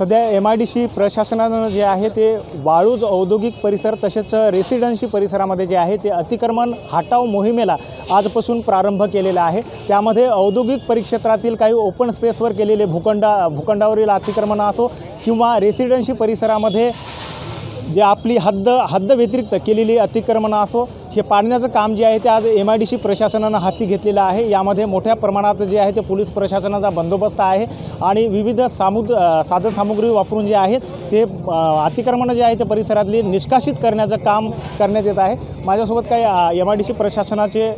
सध्या M I D C प्रशासनानं जे आहे ते वाळूज औद्योगिक परिसर तसेच रेसिडेन्सी परिसरामध्ये जे आहे ते अतिक्रमण हटाव मोहिमेला आजपासून प्रारंभ केलेला आहे. त्यामध्ये औद्योगिक परिक्षेत्रातील काही ओपन स्पेसवर केलेले भूखंडा भूखंडावरील अतिक्रमण असो किंवा रेसिडेन्सी परिसरामध्ये जे आपली हद्द हद्द व्यतिरिक्त केलेली अतिक्रमणं असो हे पाडण्याचं काम जे आहे ते आज एम आय डी सी प्रशासनानं हाती घेतलेलं आहे. यामध्ये मोठ्या प्रमाणात जे आहे ते पोलीस प्रशासनाचा बंदोबस्त आहे आणि विविध सामुद साधनसामुग्री वापरून जे आहेत ते अतिक्रमणं जे आहे ते परिसरातली निष्कासित करण्याचं काम करण्यात येत आहे. माझ्यासोबत काही एम आय डी सी प्रशासनाचे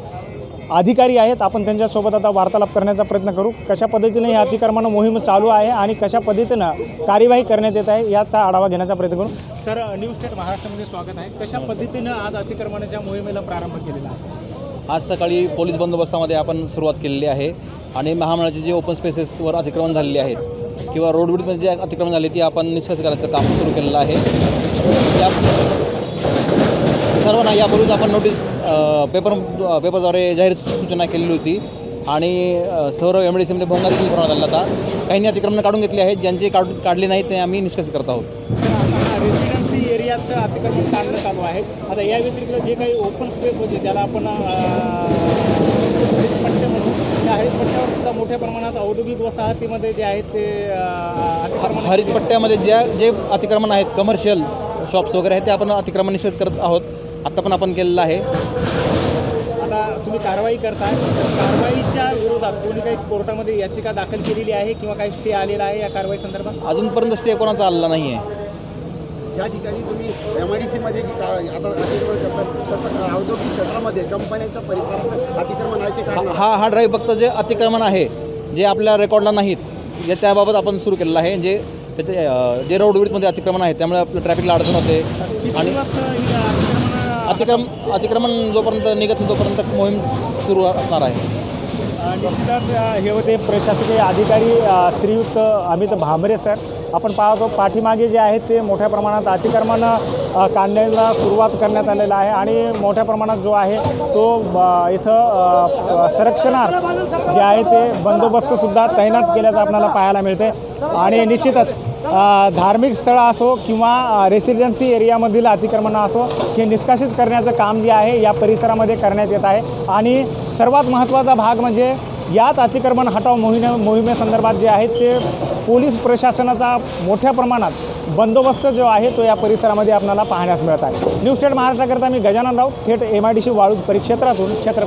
अधिकारी आहेत आपण त्यांच्यासोबत आता वार्तालाप करण्याचा प्रयत्न करू. कशा पद्धतीने ही अतिक्रमण मोहीम चालू आहे आणि कशा पद्धतीनं कार्यवाही करण्यात येत आहे याचा आढावा घेण्याचा प्रयत्न करू. सर न्यूज स्टेट महाराष्ट्रामध्ये स्वागत आहे. कशा पद्धतीनं आज अतिक्रमणाच्या मोहिमेला प्रारंभ केलेला आहे? आज सकाळी पोलीस बंदोबस्तामध्ये आपण सुरुवात केलेली आहे आणि महामंडळाचे जे ओपन स्पेसेसवर अतिक्रमण झालेले आहेत किंवा रोडवरमध्ये जे अतिक्रमण झाले ती आपण निष्कर्ष करायचं काम सुरू केलेलं आहे. या सर्वांना यापूर्वीच आपण नोटीस पेपर पेपरद्वारे जाहीर सूचना केलेली होती. आणि सर्व एम डी सीमध्ये भोंगा देखील भरवण्यात आला होता. काहींनी अतिक्रमण काढून घेतले आहेत. ज्यांचे काढून काढले नाहीत ते आम्ही निष्कर्ष करत आहोत. रेसिडेन्सी एरियाचं अतिक्रमण काढणं चालू आहे. आता या व्यतिरिक्त जे काही ओपन स्पेस होते त्याला आपण अ, हरित पट्टे म्हणू त्या हरित पट्ट्यावर सुद्धा मोठ्या प्रमाणात औद्योगिक वसाहतीमध्ये जे आहेत ते अ, अतिक्रमण हरित पट्ट्यामध्ये ज्या जे अतिक्रमण आहेत कमर्शियल शॉप्स वगैरे आहेत ते आपण अतिक्रमण निषेध करत आहोत. आत्ता पण आपण केलेलं आहे. आता तुम्ही कारवाई करताय. कारवाईच्या विरोधात कोणी काही कोर्टामध्ये याचिका दाखल केलेली आहे किंवा काही स्टे आलेला आहे या कारवाई संदर्भात? अजूनपर्यंत स्टे कोणाचा आलेला नाही आहे ज्या ठिकाणी तुम्ही एम आय डी सीमध्ये जी का आता अतिक्रमण करतात तसं औद्योगिक क्षेत्रामध्ये कंपन्यांच्या परिसरात अतिक्रमण आहे ते हा हा हा ड्राईव्ह फक्त जे अतिक्रमण आहे जे आपल्या रेकॉर्डला नाहीत जे त्याबाबत आपण सुरू केलेलं आहे जे त्याचे अं, जे रोड विडमध्ये अतिक्रमण आहे त्यामुळे आपलं ट्रॅफिकला अडचण होते. किती आणि ही अतिक्रमण अतिक्रम अतिक्रमण जोपर्यंत निघत नाही तोपर्यंत मोहीम सुरू असणार आहे. निश्चितच हे होते प्रशासकीय अधिकारी श्रीयुक्त अमित भांबरे सर. आपण पाहतो पाठीमागे जे आहे ते मोठ्या प्रमाणात अतिक्रमण कांद्याला काढण्याला सुरुवात करण्यात आलेलं आहे आणि मोठ्या प्रमाणात जो आहे तो इथं संरक्षणार्थ जे आहे ते बंदोबस्तसुद्धा तैनात केल्याचं आपल्याला पाहायला मिळते आणि निश्चितच धार्मिक स्थळं असो किंवा रेसिडेन्सी एरियामधील अतिक्रमणं असो हे निष्कासित करण्याचं काम जे आहे या परिसरामध्ये करण्यात येत आहे. आणि सर्वात महत्त्वाचा भाग म्हणजे याच अतिक्रमण हटाव मोहिमे मोहिमेसंदर्भात जे आहे ते पोलीस प्रशासनाचा मोठ्या प्रमाणात बंदोबस्त जो आहे तो या परिसरामध्ये आपल्याला पाहण्यास मिळत आहे. न्यूज स्टेट महाराष्ट्राकरता मी गजानन राऊत थेट M I D C Waluj परिक्षेत्रातून क्षेत्र